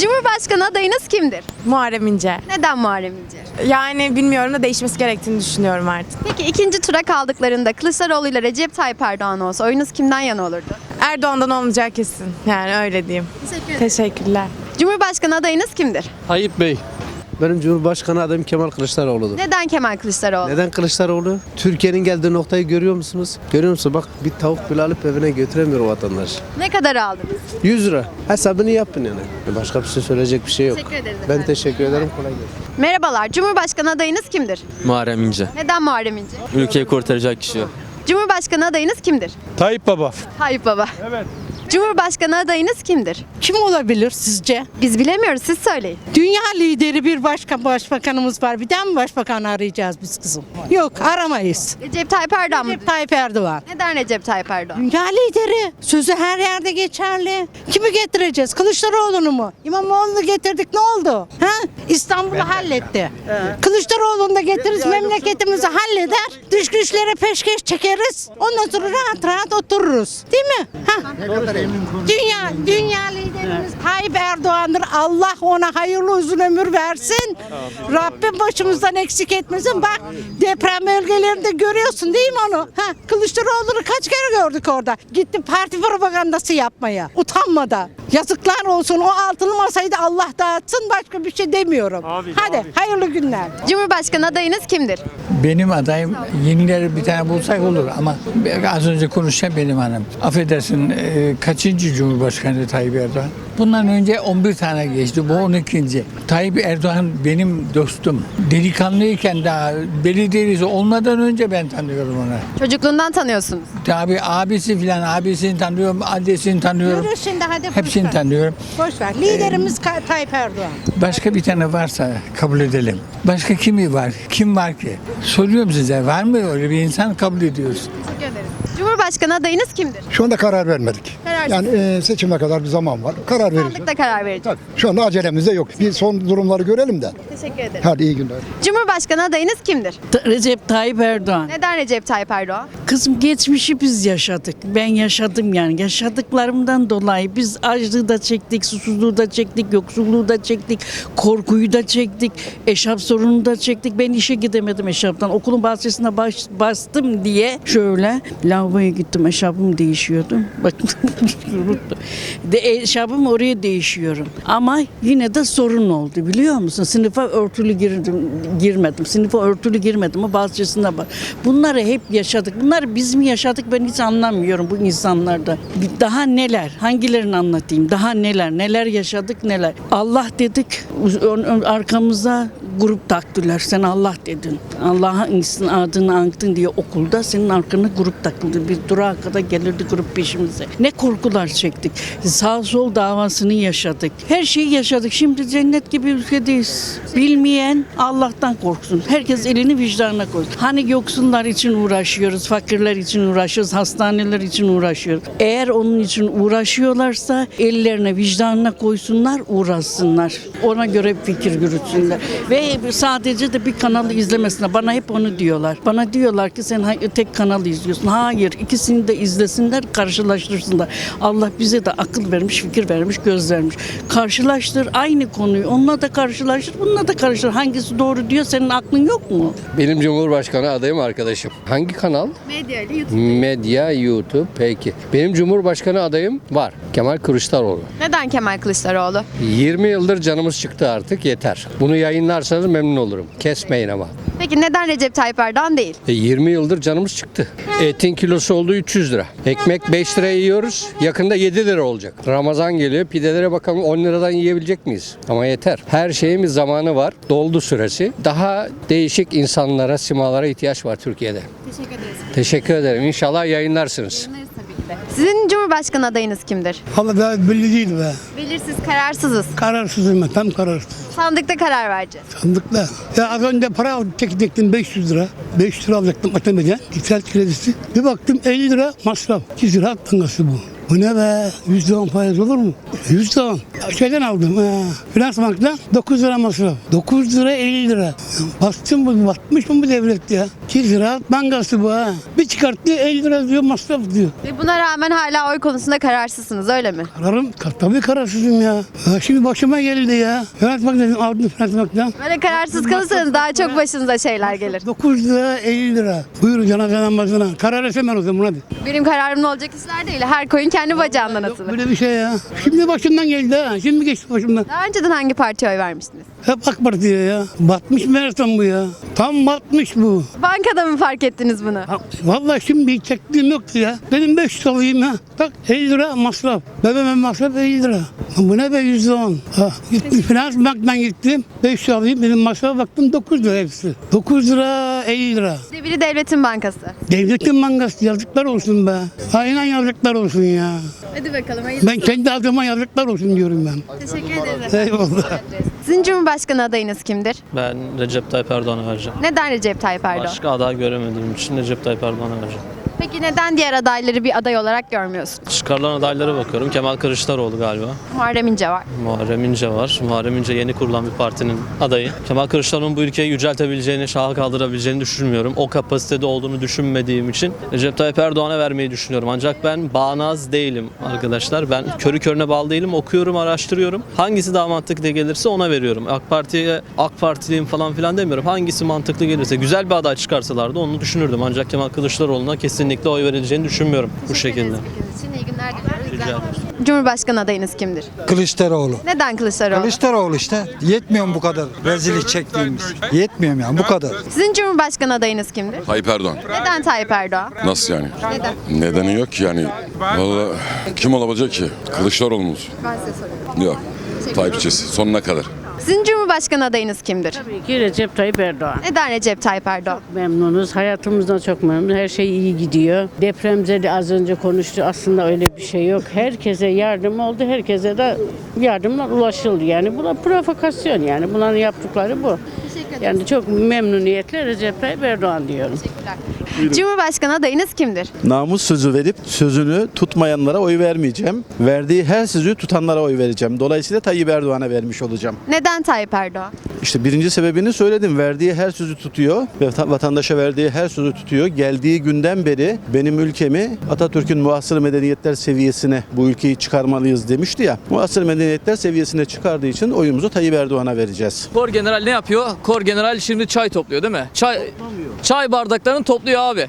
Cumhurbaşkanı adayınız kimdir? Muharrem İnce. Neden Muharrem İnce? Yani bilmiyorum da değişmesi gerektiğini düşünüyorum artık. Peki ikinci tura kaldıklarında Kılıçdaroğlu ile Recep Tayyip Erdoğan olsa oyunuz kimden yana olurdu? Erdoğan'dan olmayacağı kesin. Yani öyle diyeyim. Teşekkür ederim. Teşekkürler. Cumhurbaşkanı adayınız kimdir? Tayyip Bey. Benim Cumhurbaşkanı adayım Kemal Kılıçdaroğlu'dur. Neden Kemal Kılıçdaroğlu? Neden Kılıçdaroğlu? Türkiye'nin geldiği noktayı görüyor musunuz? Görüyor musun? Bak bir tavuk bile alıp evine götüremiyor vatandaş. Ne kadar aldınız? 100 lira. Hesabını yapın yani. Başka bir şey söyleyecek bir şey yok. Teşekkür ederiz Ben efendim. teşekkür ederim. Kolay gelsin. Merhabalar. Cumhurbaşkanı adayınız kimdir? Muharrem İnce. Neden Muharrem İnce? Ülkeyi kurtaracak kişi o. Cumhurbaşkanı adayınız kimdir? Tayyip Baba. Tayyip Baba. Evet. Cumhurbaşkanı adayınız kimdir? Kim olabilir sizce? Biz bilemiyoruz. Siz söyleyin. Dünya lideri bir başka başbakanımız var. Bir daha mı başbakan arayacağız biz kızım? Yok aramayız. Recep Tayyip Erdoğan mı? Recep Tayyip Erdoğan. Neden Recep Tayyip Erdoğan? Dünya lideri. Sözü her yerde geçerli. Kimi getireceğiz? Kılıçdaroğlu'nu mu? İmamoğlu'nu getirdik ne oldu? Ha? İstanbul'u halletti. Kılıçdaroğlu'nu da getiririz memleketimizi halleder. Dış güçlere peşkeş çekeriz. Ondan sonra rahat rahat otururuz. Değil mi? Ha? Dünya, dünya liderimiz Tayyip Erdoğan'dır. Allah ona hayırlı uzun ömür versin. Rabbim başımızdan eksik etmesin. Bak deprem bölgelerinde görüyorsun değil mi onu? Ha, Kılıçdaroğlu'nu kaç kere gördük orada. Gitti parti propagandası yapmaya. Utanmadan. Yazıklar olsun. O altılı masayı da Allah dağıtsın. Başka bir şey demiyorum. Hadi hayırlı günler. Cumhurbaşkanı adayınız kimdir? Benim adayım yenileri bir tane bulsak olur ama az önce konuşan benim hanım. Affedersin e, kaçıncı Cumhurbaşkanı Tayyip Erdoğan? Bundan önce 11 tane geçti. Bu 12. Tayyip Erdoğan benim dostum. Delikanlıyken daha belediyesi olmadan önce ben tanıyorum onu. Çocukluğundan tanıyorsunuz. Tabii abisi filan abisini tanıyorum, annesini tanıyorum. Yürü şimdi hadi Hepsini ver. tanıyorum. Boş ver. Liderimiz Ka- Tayyip Erdoğan. Başka bir tane varsa kabul edelim. Başka kimi var? Kim var ki? Soruyorum size var mı öyle bir insan kabul ediyoruz. Teşekkür ederiz. Cumhurbaşkanı adayınız kimdir? Şu anda karar vermedik. Kararsız. Yani e, seçime kadar bir zaman var. Karar vereceğiz. Sandıkta karar vereceğiz. Tabii. Şu anda acelemiz de yok. Bir son durumları görelim de. Teşekkür ederim. Hadi iyi günler. Cumhurbaşkanı adayınız kimdir? Recep Tayyip Erdoğan. Neden Recep Tayyip Erdoğan? Kızım geçmişi biz yaşadık. Ben yaşadım yani. Yaşadıklarımdan dolayı biz açlığı da çektik, susuzluğu da çektik, yoksulluğu da çektik, korkuyu da çektik, eşap sorununu da çektik. Ben işe gidemedim eşaptan. Okulun bahçesine baş, bastım diye şöyle lavaboya gittim. Eşapım değişiyordu. Bakın unuttum. De, eşapım oraya değişiyorum. Ama yine de sorun oldu biliyor musun? Sınıfa örtülü girdim, girmedim. Sınıfa örtülü girmedim. O bahçesinde bak. Bunları hep yaşadık. Bunları biz mi yaşadık ben hiç anlamıyorum bu insanlarda. Daha neler? Hangilerini anlatayım? Daha neler? Neler yaşadık neler? Allah dedik. Arkamıza grup taktılar. Sen Allah dedin. Allah'ın adını anktın diye okulda senin arkana grup takıldı. Bir durağa kadar gelirdi grup peşimize. Ne korkular çektik. Sağ sol davasını yaşadık. Her şeyi yaşadık. Şimdi cennet gibi ülkedeyiz. Bilmeyen Allah'tan korksun. Herkes elini vicdanına koysun. Hani yoksullar için uğraşıyoruz, fakirler için uğraşıyoruz, hastaneler için uğraşıyoruz. Eğer onun için uğraşıyorlarsa ellerine vicdanına koysunlar, uğraşsınlar. Ona göre fikir yürütsünler. Ve sadece de bir kanalı izlemesinler. Bana hep onu diyorlar. Bana diyorlar ki sen tek kanalı izliyorsun. Hayır, ikisini de izlesinler, karşılaştırsınlar. Allah bize de akıl vermiş, fikir vermiş, göz vermiş. Karşılaştır aynı konuyu. Onunla da karşılaştır, bununla da karşılaştır. Hangisi doğru diyor, senin aklın yok mu? Benim Cumhurbaşkanı adayım arkadaşım. Hangi kanal? Medya ile YouTube. Medya, YouTube. Peki. Benim Cumhurbaşkanı adayım var. Kemal Kılıçdaroğlu. Neden Kemal Kılıçdaroğlu? 20 yıldır canımız çıktı artık yeter. Bunu yayınlarsanız memnun olurum. Kesmeyin ama. Peki neden Recep Tayyip Erdoğan değil? E, 20 yıldır canımız çıktı. Etin kilosu oldu 300 lira. Ekmek 5 liraya yiyoruz. Yakında 7 lira olacak. Ramazan geliyor. Pidelere bakalım 10 liradan yiyebilecek miyiz? Ama yeter. Her şeyin bir zamanı var. Doldu süresi. Daha değişik insanlara, simalara ihtiyaç var Türkiye'de. Teşekkür ederiz. Teşekkür ederim. İnşallah yayınlarsınız. Sizin Cumhurbaşkanı adayınız kimdir? Valla daha belli değil be. Belirsiz, kararsızız. Kararsızım ben, tam kararsız. Sandıkta karar vereceğiz. Sandıkla. Ya az önce para çekecektim 500 lira. 500 lira alacaktım ötemeden. İktisat kredisi. Bir baktım 50 lira masraf. 2 lira bankası bu. Bu ne be? Yüzde on faiz olur mu? Yüzde on. Şeyden aldım. Ha. Finans banktan 9 lira masraf. 9 lira 50 lira. Bastım bu, batmış mı bu devlet ya? 2 lira bankası bu ha. Bir çıkarttı 50 lira diyor masraf diyor. Ve buna rağmen hala oy konusunda kararsızsınız öyle mi? Kararım tabii kararsızım ya. ya. Şimdi başıma geldi ya. Finans banktan aldım finans banktan. Böyle kararsız kalırsanız daha çok başınıza şeyler gelir. 9 lira 50 lira. Buyurun canazadan bazına. Karar etsem ben o zaman hadi. Benim kararımın olacak işler değil. Her koyun kendi bacağından atılır. Böyle bir şey ya. Şimdi başımdan geldi ha. Şimdi geçti başımdan. Daha önceden hangi partiye oy vermiştiniz? Hep AK Parti'ye ya. Batmış meğersem bu ya. Tam batmış bu. Bankada mı fark ettiniz bunu? Ha, Vallahi şimdi hiç çektiğim yoktu ya. Dedim 500 alayım ha. Bak 50 lira masraf. Bebeğime masraf 50 lira. Bu ne be %10. Ha, gittim finans banktan gittim. 500 alayım dedim masraf baktım 9 lira hepsi. 9 lira 50 lira. Biri devletin bankası. Devletin bankası yazıklar olsun be. Aynen yazıklar olsun ya. Hadi bakalım hayırlısı. Ben kendi adıma yazıklar olsun diyorum ben. Teşekkür ederiz. Eyvallah. Sizin Cumhurbaşkanı adayınız kimdir? Ben Recep Tayyip Erdoğan'a vereceğim. Neden Recep Tayyip Erdoğan? Başka aday göremediğim için Recep Tayyip Erdoğan'a vereceğim. Peki neden diğer adayları bir aday olarak görmüyorsun? Çıkarılan adaylara bakıyorum. Kemal Kılıçdaroğlu galiba. Muharrem İnce var. Muharrem İnce var. Muharrem İnce yeni kurulan bir partinin adayı. Kemal Kılıçdaroğlu'nun bu ülkeyi yüceltebileceğini, şaha kaldırabileceğini düşünmüyorum. O kapasitede olduğunu düşünmediğim için Recep Tayyip Erdoğan'a vermeyi düşünüyorum. Ancak ben bağnaz değilim arkadaşlar. Ben körü körüne bağlı değilim. Okuyorum, araştırıyorum. Hangisi daha mantıklı gelirse ona veriyorum. AK Parti'ye AK Partiliyim falan filan demiyorum. Hangisi mantıklı gelirse, güzel bir aday çıkarsalardı onu düşünürdüm. Ancak Kemal Kılıçdaroğlu'na kesinlikle oy verileceğini düşünmüyorum bu şekilde. için iyi günler diliyoruz. Rica ederim. Cumhurbaşkanı adayınız kimdir? Kılıçdaroğlu. Neden Kılıçdaroğlu? Kılıçdaroğlu işte. Yetmiyor mu bu kadar rezillik çektiğimiz? Yetmiyor mu yani bu kadar. Sizin Cumhurbaşkanı adayınız kimdir? Tayyip Erdoğan. Neden Tayyip Erdoğan? Nasıl yani? Neden? Nedeni yok ki yani. Valla kim olacak ki? Kılıçdaroğlu mu? Ben size soruyorum. Yok. Tayyipçisi sonuna kadar. Sizin Cumhurbaşkanı adayınız kimdir? Tabii ki Recep Tayyip Erdoğan. Neden Recep Tayyip Erdoğan? Memnunuz. Hayatımızdan çok memnunuz. Her şey iyi gidiyor. Depremzede az önce konuştu. Aslında öyle bir şey yok. Herkese yardım oldu. Herkese de yardımlar ulaşıldı. Yani buna provokasyon yani. Bunların yaptıkları bu. Yani çok memnuniyetle Recep Tayyip Erdoğan diyorum. Cumhurbaşkanı adayınız kimdir? Namus sözü verip sözünü tutmayanlara oy vermeyeceğim. Verdiği her sözü tutanlara oy vereceğim. Dolayısıyla Tayyip Erdoğan'a vermiş olacağım. Neden Tayyip Erdoğan? İşte birinci sebebini söyledim. Verdiği her sözü tutuyor. ve vata- Vatandaşa verdiği her sözü tutuyor. Geldiği günden beri benim ülkemi Atatürk'ün muasır medeniyetler seviyesine bu ülkeyi çıkarmalıyız demişti ya. Muasır medeniyetler seviyesine çıkardığı için oyumuzu Tayyip Erdoğan'a vereceğiz. Kor General ne yapıyor? Kor General şimdi çay topluyor değil mi? Çay çay bardaklarını topluyor abi.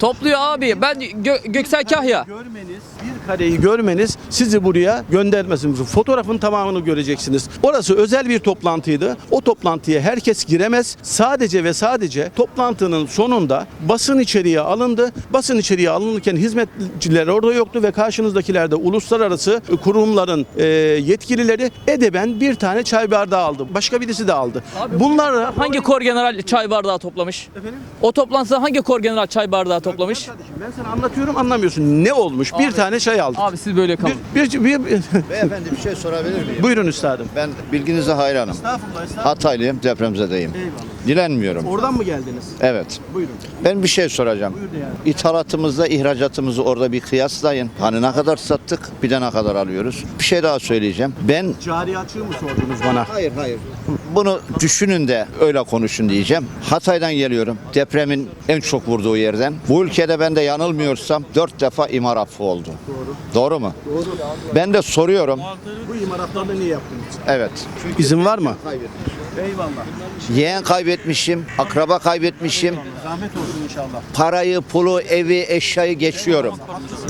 Topluyor abi. Ben Gö- Göksel Kahya. Görmeniz, bir kareyi görmeniz sizi buraya göndermesin. Fotoğrafın tamamını göreceksiniz. Orası özel bir toplantıydı. O toplantıya herkes giremez. Sadece ve sadece toplantının sonunda basın içeriye alındı. Basın içeriye alınırken hizmetçiler orada yoktu ve karşınızdakiler de uluslararası kurumların e, yetkilileri edeben bir tane çay bardağı aldı. Başka birisi de aldı. Bunlar Hangi Kor General çay bardağı toplamış? O toplantıda hangi Kor General çay bardağı toplamış? ben sana anlatıyorum anlamıyorsun. Ne olmuş? Bir tane çay aldı. Abi siz böyle kalın. Bir, bir, bir, Beyefendi bir şey sorabilir miyim? Buyurun üstadım. Ben bilginize hayranım. Estağfurullah, estağfurullah. Hataylıyım, depremzedeyim. Dilenmiyorum. Oradan mı geldiniz? Evet. Buyurun. Ben bir şey soracağım. Buyur yani. İthalatımızla ihracatımızı orada bir kıyaslayın. Hani ne kadar sattık, bir de ne kadar alıyoruz. Bir şey daha söyleyeceğim. Ben Cari açığı mı sordunuz bana? Hayır hayır. Bunu düşünün de öyle konuşun diyeceğim. Hatay'dan geliyorum. Depremin en çok vurduğu yerden. Bu ülkede ben de yanılmıyorsam dört defa imar affı oldu. Doğru. Doğru mu? Doğru. Ben de soruyorum. Bu imaratlarda niye yaptınız? Evet. İzin var mı? Eyvallah. Yeğen kaybetmişim, akraba kaybetmişim. Zahmet olsun inşallah. Parayı, pulu, evi, eşyayı geçiyorum.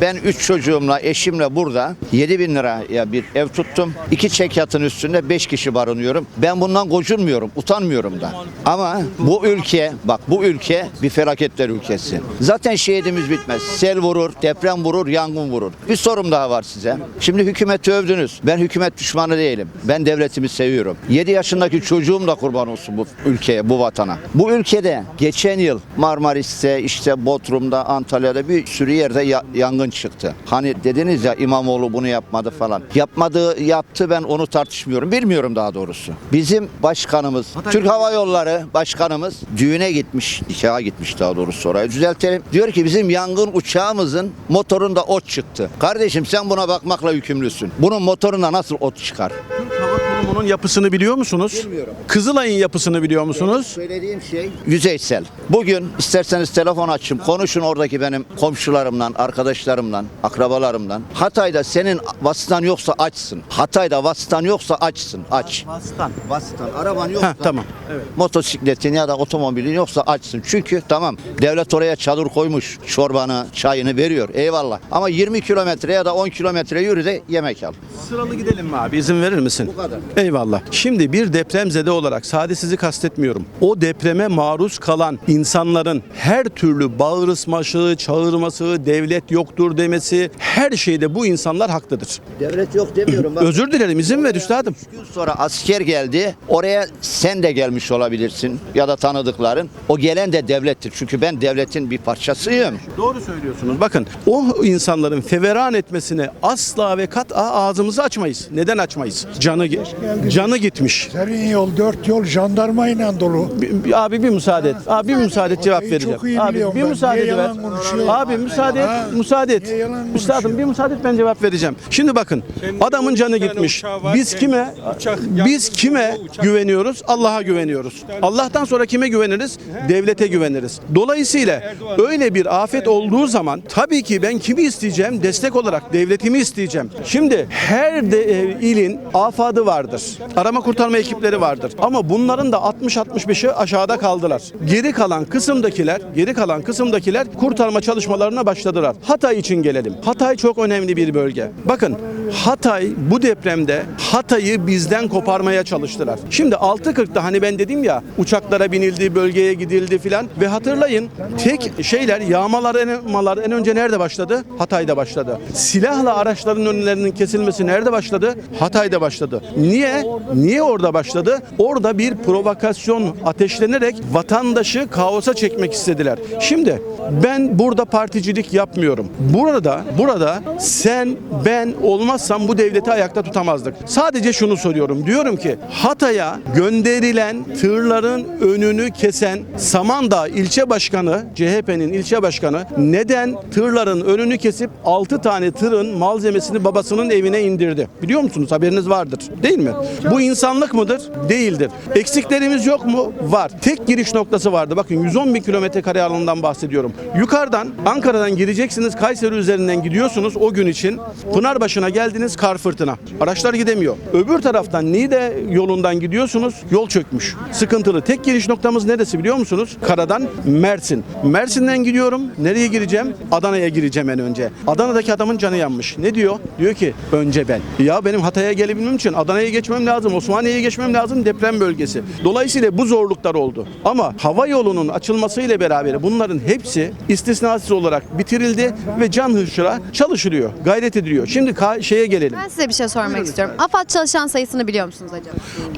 Ben üç çocuğumla, eşimle burada 7 bin liraya bir ev tuttum. İki çek yatın üstünde beş kişi barınıyorum. Ben bundan gocunmuyorum, utanmıyorum da. Ama bu ülke, bak bu ülke bir felaketler ülkesi. Zaten şehidimiz bitmez. Sel vurur, deprem vurur, yangın vurur. Bir sorum daha var size. Şimdi hükümeti övdünüz. Ben hükümet düşmanı değilim. Ben devletimi seviyorum. 7 yaşındaki çocuğum da kurban olsun bu ülkeye, bu vatana. Bu ülkede geçen yıl Marmaris'te, işte Bodrum'da, Antalya'da bir sürü yerde ya- yangın çıktı. Hani dediniz ya İmamoğlu bunu yapmadı falan. Yapmadığı, yaptı ben onu tartışmıyorum. Bilmiyorum daha doğrusu. Bizim Başkanımız, Türk Hava Yolları Başkanımız düğüne gitmiş, nikaha gitmiş daha doğrusu oraya düzeltelim. Diyor ki bizim yangın uçağımızın motorunda ot çıktı. Kardeşim sen buna bakmakla yükümlüsün. Bunun motorunda nasıl ot çıkar? Kurumu'nun yapısını biliyor musunuz? Bilmiyorum. Kızılay'ın yapısını biliyor musunuz? Söylediğim şey yüzeysel. Bugün isterseniz telefon açın, konuşun oradaki benim komşularımla, arkadaşlarımla, akrabalarımla. Hatay'da senin vasıtan yoksa açsın. Hatay'da vasıtan yoksa açsın. Aç. Vasıtan. Vasıtan. Araban yoksa Ha, tamam. Evet. motosikletin ya da otomobilin yoksa açsın. Çünkü tamam devlet oraya çadır koymuş. Çorbanı, çayını veriyor. Eyvallah. Ama 20 kilometre ya da 10 kilometre yürü de yemek al. Sıralı gidelim mi abi? İzin verir misin? Bu kadar. Eyvallah. Şimdi bir depremzede olarak sadece sizi kastetmiyorum. O depreme maruz kalan insanların her türlü bağırışması, çağırması, devlet yoktur demesi her şeyde bu insanlar haklıdır. Devlet yok demiyorum. Bak, Özür dilerim izin ver üstadım. Üç gün sonra asker geldi. Oraya sen de gelmiş olabilirsin ya da tanıdıkların. O gelen de devlettir. Çünkü ben devletin bir parçasıyım. Doğru söylüyorsunuz. Bakın o insanların feveran etmesine asla ve kat ağzımızı açmayız. Neden açmayız? Canı gi- canı gitmiş. Serin yol, dört yol jandarmayla dolu. Bir- Abi bir müsaade et. Abi bir müsaade et cevap Çok vereceğim. iyi Abi bir ben. müsaade Niye ver. yalan konuşuyor? Abi müsaade et. Ha? Müsaade et. Niye yalan Üstadım konuşuyor? bir müsaade et ben cevap vereceğim. Şimdi bakın adamın canı gitmiş. Biz kime biz kime güveniyoruz? Allah'a güveniyoruz. Allah'tan sonra kime güveniriz? Devlete güveniriz. Dolayısıyla öyle bir afet olduğu zaman tabii ki ben kimi isteyeceğim? Destek olarak devletimi isteyeceğim. Şimdi her de, e, ilin afadı vardır. Arama kurtarma ekipleri vardır. Ama bunların da 60-65'i aşağıda kaldılar. Geri kalan kısımdakiler, geri kalan kısımdakiler kurtarma çalışmalarına başladılar. Hatay için gelelim. Hatay çok önemli bir bölge. Bakın Hatay bu depremde Hatay'ı bizden koparmaya çalıştılar. Şimdi 6.40'da hani ben dedim ya uçaklara binildi, bölgeye gidildi filan ve hatırlayın tek şeyler yağmalar en önce nerede başladı? Hatay'da başladı. Silahla araçların önlerinin kesilmesi nerede başladı? Hatay'da başladı. Niye? Niye orada başladı? Orada bir provokasyon ateşlenerek vatandaşı kaosa çekmek istediler. Şimdi ben burada particilik yapmıyorum. Burada burada sen ben olmazsam bu devleti ayakta tutamazdık. Sadece şunu soruyorum. Diyorum ki Hatay'a gönderilen tırların önünü kesen Samandağ ilçe başkanı, CHP'nin ilçe başkanı neden tırların önünü kesip 6 tane tırın malzemesini babasının evine indirdi? Biliyor musunuz? Haberiniz vardır. Değil mi? Bu insanlık mıdır? Değildir. Eksiklerimiz yok mu? Var. Tek giriş noktası vardı. Bakın 110 bin kilometre kare alanından bahsediyorum. Yukarıdan Ankara'dan gireceksiniz. Kayseri üzerinden gidiyorsunuz o gün için. Pınarbaşı'na geldiniz kar fırtına. Araçlar gidemiyor. Öbür taraftan Niğde yolundan gidiyorsunuz. Yol çökmüş. Sıkıntılı. Tek giriş noktamız neresi biliyor musunuz? Karadan Mersin. Mersin'den gidiyorum. Nereye gireceğim? Adana'ya gireceğim en önce. Adana'daki adamın canı yanmış. Ne diyor? Diyor ki önce ben. Ya benim Hatay'a gelebilmem için Adana'ya geçmem lazım. Osmaniye'ye geçmem lazım. Deprem bölgesi. Dolayısıyla bu zorluklar oldu. Ama hava yolunun açılmasıyla beraber bunların hepsi istisnasız olarak bitirildi ve can hışıra çalışılıyor. Gayret ediliyor. Şimdi şeye gelelim. Ben size bir şey sormak istiyorum. AFAD çalışan sayısını biliyor musunuz acaba?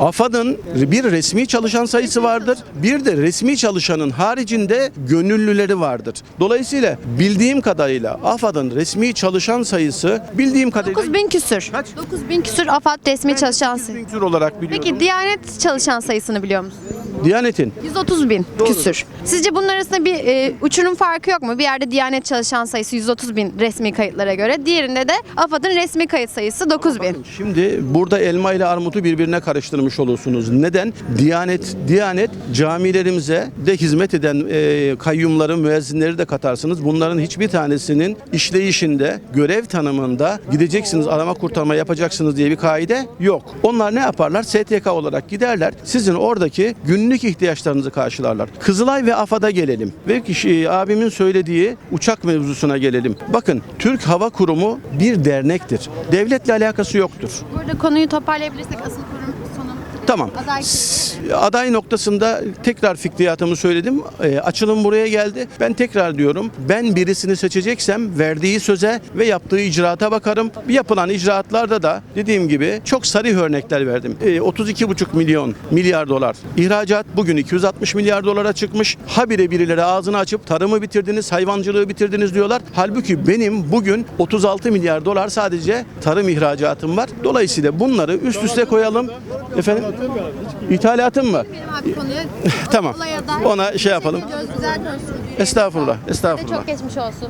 AFAD'ın bir resmi çalışan sayısı vardır. Bir de resmi çalışanın haricinde gönüllüleri vardır. Dolayısıyla bildiğim kadarıyla AFAD'ın resmi çalışan sayısı bildiğim kadarıyla 9000 küsür. Kaç? 9000 küsür AFAD resmi çalışan sayısı. tür olarak biliyorum. Peki Diyanet çalışan sayısını biliyor musunuz? Diyanet'in 130 bin küsür. Sizce bunun arasında bir e, uçurum farkı yok mu? Bir yerde Diyanet çalışan sayısı 130 bin resmi kayıtlara göre. Diğerinde de AFAD'ın resmi kayıt sayısı 9 bin. Şimdi burada elma ile armutu birbirine karıştırmış olursunuz. Neden? Diyanet, Diyanet camilerimize de hizmet eden e, kayyumları, müezzinleri de katarsınız. Bunların hiçbir tanesinin işleyişinde, görev tanımında gideceksiniz, arama kurtarma yapacaksınız diye bir kaide yok. Onlar ne yaparlar? STK olarak giderler. Sizin oradaki günlük ihtiyaçlarınızı karşılarlar. Kızılay ve AFAD'a gelelim. Ve kişi, abimin söylediği uçak mevzusuna gelelim. Bakın Türk Hava Kurumu bir dernektir. Devletle alakası yoktur. Burada konuyu toparlayabilirsek asıl kurum. Tamam. Aday Aday noktasında tekrar fikriyatımı söyledim. E, açılım buraya geldi. Ben tekrar diyorum. Ben birisini seçeceksem verdiği söze ve yaptığı icraata bakarım. Yapılan icraatlarda da dediğim gibi çok sarı örnekler verdim. E, 32,5 milyon milyar dolar. İhracat bugün 260 milyar dolara çıkmış. Habire birileri ağzını açıp tarımı bitirdiniz, hayvancılığı bitirdiniz diyorlar. Halbuki benim bugün 36 milyar dolar sadece tarım ihracatım var. Dolayısıyla bunları üst üste koyalım. Efendim? İthalatın mı? Benim abi konuya Tamam. olaya dair Ona şey yapalım. Estağfurullah. Estağfurullah. çok geçmiş olsun.